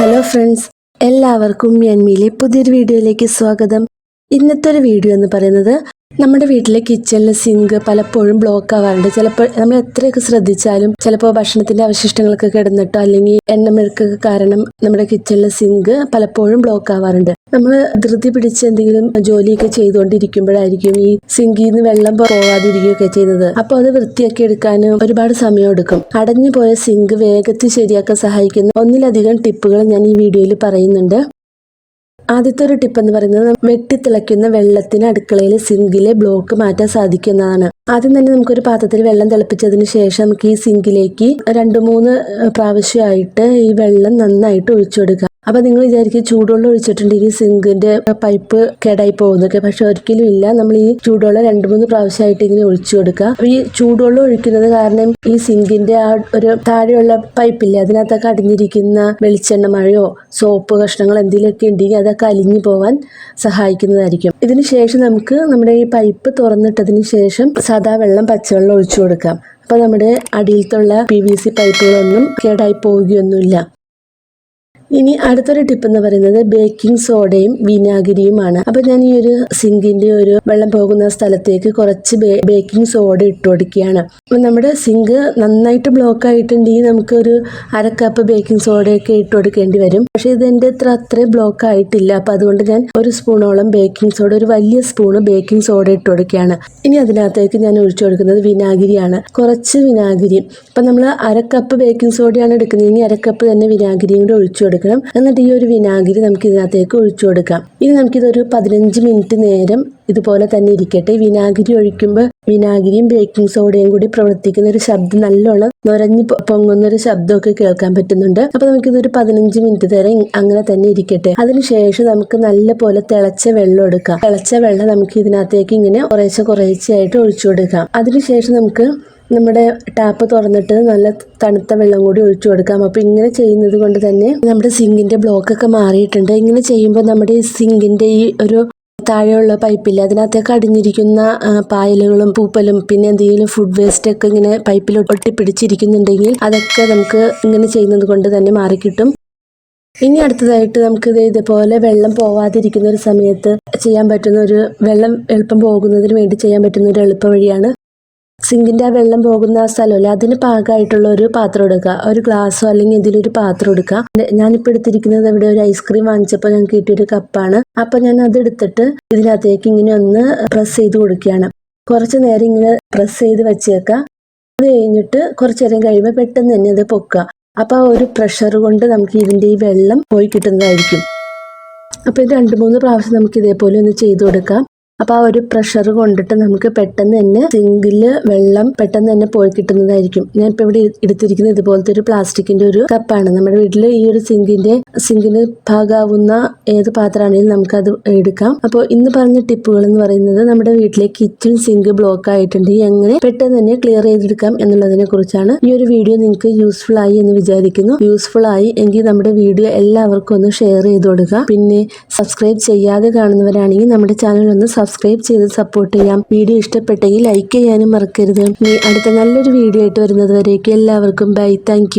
Hello friends എല്ലാവർക്കും യന്മിയിലെ പുതിയൊരു വീഡിയോയിലേക്ക് സ്വാഗതം. ഇന്നത്തെ ഒരു വീഡിയോ എന്ന് പറയുന്നത് നമ്മുടെ വീട്ടിലെ കിച്ചണിലെ സിങ്ക് പലപ്പോഴും ബ്ലോക്ക് ആവാറുണ്ട്. ചിലപ്പോൾ നമ്മൾ എത്രയൊക്കെ ശ്രദ്ധിച്ചാലും ചിലപ്പോൾ ഭക്ഷണത്തിന്റെ അവശിഷ്ടങ്ങളൊക്കെ കിടന്നിട്ടോ അല്ലെങ്കിൽ എണ്ണമെഴുക്കൊക്കെ കാരണം നമ്മുടെ കിച്ചണിലെ സിങ്ക് പലപ്പോഴും ബ്ലോക്ക് ആവാറുണ്ട്. നമ്മൾ ധൃതി പിടിച്ച് എന്തെങ്കിലും ജോലിയൊക്കെ ചെയ്തുകൊണ്ടിരിക്കുമ്പോഴായിരിക്കും ഈ സിങ്കിൽ നിന്ന് വെള്ളം പോവാതിരിക്കുകയൊക്കെ ചെയ്യുന്നത്. അപ്പോൾ അത് വൃത്തിയാക്കി എടുക്കാനും ഒരുപാട് സമയം എടുക്കും. അടഞ്ഞു പോയ സിങ്ക് വേഗത്തിൽ ശരിയാക്കാൻ സഹായിക്കുന്ന ഒന്നിലധികം ടിപ്പുകൾ ഞാൻ ഈ വീഡിയോയിൽ പറയുന്നുണ്ട്. ആദ്യത്തെ ഒരു ടിപ്പ് എന്ന് പറയുന്നത് വെട്ടിത്തിളയ്ക്കുന്ന വെള്ളത്തിന് അടുക്കളയിലെ സിങ്കിലെ ബ്ലോക്ക് മാറ്റാൻ സാധിക്കുന്നതാണ്. ആദ്യം തന്നെ നമുക്കൊരു പാത്രത്തിൽ വെള്ളം തിളപ്പിച്ചതിന് ശേഷം നമുക്ക് ഈ സിങ്കിലേക്ക് രണ്ട് മൂന്ന് പ്രാവശ്യമായിട്ട് ഈ വെള്ളം നന്നായിട്ട് ഒഴിച്ചു കൊടുക്കുക. അപ്പൊ നിങ്ങൾ വിചാരിക്കും ചൂടുവെള്ളം ഒഴിച്ചിട്ടുണ്ടെങ്കിൽ സിങ്കിന്റെ പൈപ്പ് കേടായി പോകുന്നൊക്കെ പക്ഷെ ഒരിക്കലും ഇല്ല. നമ്മൾ ഈ ചൂടുവെള്ളം രണ്ട് മൂന്ന് പ്രാവശ്യമായിട്ട് ഇങ്ങനെ ഒഴിച്ചു കൊടുക്കുക. അപ്പൊ ഈ ചൂടുവെള്ളം ഒഴിക്കുന്നത് കാരണം ഈ സിങ്കിന്റെ ആ ഒരു താഴെയുള്ള പൈപ്പില്ലേ അതിനകത്തൊക്കെ അടിഞ്ഞിരിക്കുന്ന വെളിച്ചെണ്ണ മഴയോ സോപ്പ് കഷ്ണങ്ങൾ എന്തെങ്കിലുമൊക്കെ ഉണ്ടെങ്കിൽ അതൊക്കെ അലിഞ്ഞു പോവാൻ സഹായിക്കുന്നതായിരിക്കും. ഇതിന് ശേഷം നമുക്ക് നമ്മുടെ ഈ പൈപ്പ് തുറന്നിട്ടതിന് ശേഷം സാധാ വെള്ളം പച്ചവെള്ളം ഒഴിച്ചു കൊടുക്കാം. അപ്പൊ നമ്മുടെ അടിയിലത്തുള്ള പി വി സി പൈപ്പുകളൊന്നും കേടായി പോവുകയൊന്നുമില്ല. ഇനി അടുത്തൊരു ടിപ്പ് എന്ന് പറയുന്നത് ബേക്കിംഗ് സോഡയും വിനാഗിരിയുമാണ്. അപ്പൊ ഞാൻ ഈ ഒരു സിങ്കിന്റെ ഒരു വെള്ളം പോകുന്ന സ്ഥലത്തേക്ക് കുറച്ച് ബേക്കിംഗ് സോഡ ഇട്ട് കൊടുക്കുകയാണ്. നമ്മുടെ സിങ്ക് നന്നായിട്ട് ബ്ലോക്ക് ആയിട്ടുണ്ടെങ്കിൽ നമുക്ക് ഒരു അര കപ്പ് ബേക്കിംഗ് സോഡയൊക്കെ ഇട്ട് കൊടുക്കേണ്ടി വരും. പക്ഷെ ഇത് എന്റെ അത്ര അത്രയും ബ്ലോക്ക് ആയിട്ടില്ല. അപ്പൊ അതുകൊണ്ട് ഞാൻ ഒരു സ്പൂണോളം ബേക്കിംഗ് സോഡ ഒരു വലിയ സ്പൂണ് ബേക്കിംഗ് സോഡ ഇട്ട് കൊടുക്കുകയാണ്. ഇനി അതിനകത്തേക്ക് ഞാൻ ഒഴിച്ചു കൊടുക്കുന്നത് വിനാഗിരിയാണ്. കുറച്ച് വിനാഗിരി. അപ്പൊ നമ്മൾ അര കപ്പ് ബേക്കിംഗ് സോഡയാണ് എടുക്കുന്നതെങ്കിൽ അര കപ്പ് തന്നെ വിനാഗിരിയും കൂടെ ഒഴിച്ചു കൊടുക്കണം. എന്നിട്ട് ഈ ഒരു വിനാഗിരി നമുക്ക് ഇതിനകത്തേക്ക് ഒഴിച്ചു കൊടുക്കാം. ഇനി നമുക്കിതൊരു പതിനഞ്ച് മിനിറ്റ് നേരം ഇതുപോലെ തന്നെ ഇരിക്കട്ടെ. വിനാഗിരി ഒഴിക്കുമ്പോൾ വിനാഗിരിയും ബേക്കിംഗ് സോഡയും കൂടി പ്രവർത്തിക്കുന്ന ഒരു ശബ്ദം നല്ലോണം നുരഞ്ഞു പൊങ്ങുന്ന ഒരു ശബ്ദമൊക്കെ കേൾക്കാൻ പറ്റുന്നുണ്ട്. അപ്പൊ നമുക്കിതൊരു പതിനഞ്ച് മിനിറ്റ് നേരം അങ്ങനെ തന്നെ ഇരിക്കട്ടെ. അതിനുശേഷം നമുക്ക് നല്ല പോലെ തിളച്ച വെള്ളം എടുക്കാം. തിളച്ച വെള്ളം നമുക്ക് ഇതിനകത്തേക്ക് ഇങ്ങനെ കുറേശ്ശെ കുറേശ്ശെയായിട്ട് ഒഴിച്ചു കൊടുക്കാം. അതിനുശേഷം നമുക്ക് നമ്മുടെ ടാപ്പ് തുറന്നിട്ട് നല്ല തണുത്ത വെള്ളം കൂടി ഒഴിച്ചു കൊടുക്കാം. അപ്പോൾ ഇങ്ങനെ ചെയ്യുന്നത് കൊണ്ട് തന്നെ നമ്മുടെ സിങ്കിന്റെ ബ്ലോക്ക് ഒക്കെ മാറിയിട്ടുണ്ട്. ഇങ്ങനെ ചെയ്യുമ്പോൾ നമ്മുടെ ഈ സിങ്കിന്റെ ഈ ഒരു താഴെയുള്ള പൈപ്പിൽ അതിനകത്തേക്ക് അടിഞ്ഞിരിക്കുന്ന പായലുകളും പൂപ്പലും പിന്നെ എന്തെങ്കിലും ഫുഡ് വേസ്റ്റ് ഒക്കെ ഇങ്ങനെ പൈപ്പിൽ ഒട്ടിപ്പിടിച്ചിരിക്കുന്നുണ്ടെങ്കിൽ അതൊക്കെ നമുക്ക് ഇങ്ങനെ ചെയ്യുന്നത് കൊണ്ട് തന്നെ മാറിക്കിട്ടും. ഇനി അടുത്തതായിട്ട് നമുക്ക് ഇതേപോലെ വെള്ളം പോവാതിരിക്കുന്ന ഒരു സമയത്ത് ചെയ്യാൻ പറ്റുന്ന ഒരു വെള്ളം എളുപ്പം പോകുന്നതിന് വേണ്ടി ചെയ്യാൻ പറ്റുന്ന ഒരു എളുപ്പ വഴിയാണ് സിങ്കിന്റെ ആ വെള്ളം പോകുന്ന ആ സ്ഥലമല്ലേ? അതിന് പാകമായിട്ടുള്ള ഒരു പാത്രം എടുക്കുക. ഒരു ഗ്ലാസ്സോ അല്ലെങ്കിൽ ഒരു പാത്രം എടുക്കുക. ഞാനിപ്പോൾ എടുത്തിരിക്കുന്നത് ഇവിടെ ഒരു ഐസ്ക്രീം വാങ്ങിച്ചപ്പോൾ ഞങ്ങൾക്ക് കിട്ടിയൊരു കപ്പാണ്. അപ്പോൾ ഞാൻ അത് എടുത്തിട്ട് ഇതിനകത്തേക്ക് ഇങ്ങനെ ഒന്ന് പ്രസ് ചെയ്ത് കൊടുക്കുകയാണ്. കുറച്ച് നേരം ഇങ്ങനെ പ്രസ് ചെയ്ത് വെച്ചേക്കുക. അത് കഴിഞ്ഞിട്ട് കുറച്ച് നേരം കഴിയുമ്പോൾ പെട്ടെന്ന് തന്നെ അത് പൊക്കുക. അപ്പോൾ ആ ഒരു പ്രഷർ കൊണ്ട് നമുക്ക് ഇതിന്റെ ഈ വെള്ളം പോയി കിട്ടുന്നതായിരിക്കും. അപ്പോൾ ഇത് രണ്ട് മൂന്ന് പ്രാവശ്യം നമുക്ക് ഇതേപോലെ ഒന്ന് ചെയ്തു കൊടുക്കാം. അപ്പോൾ ആ ഒരു പ്രഷർ കൊണ്ടിട്ട് നമുക്ക് പെട്ടെന്ന് തന്നെ സിങ്കിൽ വെള്ളം പെട്ടെന്ന് തന്നെ പോയി കിട്ടുന്നതായിരിക്കും. ഞാൻ ഇപ്പൊ ഇവിടെ എടുത്തിരിക്കുന്ന ഇതുപോലത്തെ ഒരു പ്ലാസ്റ്റിക്കിന്റെ ഒരു കപ്പാണ് നമ്മുടെ വീട്ടിൽ ഈ ഒരു സിങ്കിന്റെ സിങ്കിന് ഭാഗാവുന്ന ഏത് പാത്രമാണെങ്കിലും നമുക്ക് അത് എടുക്കാം. അപ്പോൾ ഇന്ന് പറഞ്ഞ ടിപ്പുകൾ എന്ന് പറയുന്നത് നമ്മുടെ വീട്ടിലെ കിച്ചൺ സിങ്ക് ബ്ലോക്ക് ആയിട്ടുണ്ട്. എങ്ങനെ പെട്ടെന്ന് തന്നെ ക്ലിയർ ചെയ്തെടുക്കാം എന്നുള്ളതിനെ കുറിച്ചാണ് ഈ ഒരു വീഡിയോ നിങ്ങൾക്ക് യൂസ്ഫുൾ ആയി എന്ന് വിചാരിക്കുന്നു. യൂസ്ഫുൾ ആയി എങ്കിൽ നമ്മുടെ വീഡിയോ എല്ലാവർക്കും ഒന്ന് ഷെയർ ചെയ്ത് കൊടുക്കുക. പിന്നെ സബ്സ്ക്രൈബ് ചെയ്യാതെ കാണുന്നവരാണെങ്കിൽ നമ്മുടെ ചാനൽ ഒന്ന് സബ്സ്ക്രൈബ് ചെയ്ത് സപ്പോർട്ട് ചെയ്യാം. വീഡിയോ ഇഷ്ടപ്പെട്ടെങ്കിൽ ലൈക്ക് ചെയ്യാനും മറക്കരുത്. ഇനി അടുത്ത നല്ലൊരു വീഡിയോ ആയിട്ട് വരുന്നത് വരേക്ക്. എല്ലാവർക്കും ബൈ താങ്ക്